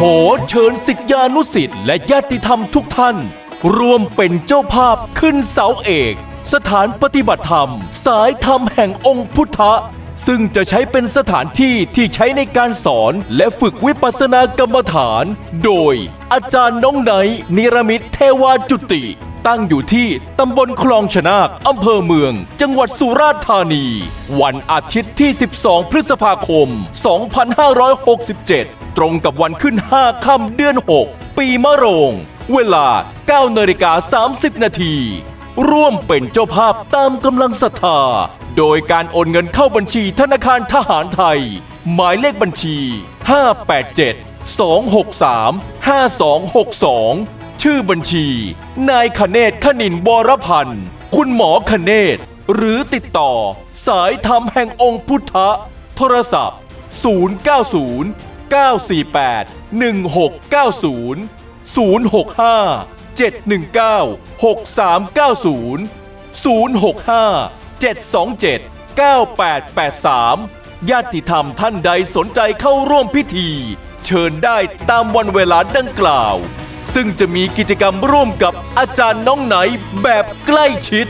ขอเชิญสิทธิานุสิทธิ์และญาติธรรมทุกท่าน ร่วมเป็นเจ้าภาพขึ้นเสาเอก สถานปฏิบัติธรรม สายธรรมแห่งองค์พุทธะ ซึ่งจะใช้เป็นสถานที่ที่ใช้ในการสอนและฝึกวิปัสสนากรรมฐาน โดยอาจารย์น้องไนนิรมิตเทวาจุติ ตั้งอยู่ที่ตำบลคลองชนากอำเภอเมือง จังหวัดสุราษฎร์ธานี วันอาทิตย์ที่ 12 พฤษภาคม 2567 ตรงกับวันขึ้น 5 ค่ำเดือน 6 ปีมะโรง เวลา 9นาฬิกา30 นาที ร่วมเป็นเจ้าภาพตามกำลังศรัทธา โดยการโอนเงินเข้าบัญชีธนาคารทหารไทย หมายเลขบัญชี 587 263 5262 ชื่อบัญชี นายคเนศขนินวรพันธ์ คุณหมอคเนศหรือติดต่อ สายธรรมแห่งองค์พุทธะโทรศัพท์ 090 948 1690 065 719 6390 065 727 9883 ญาติธรรมท่านใดสนใจเข้าร่วมพิธี เชิญได้ตามวันเวลาดังกล่าว ซึ่งจะมีกิจกรรมร่วมกับอาจารย์น้องไหนแบบใกล้ชิด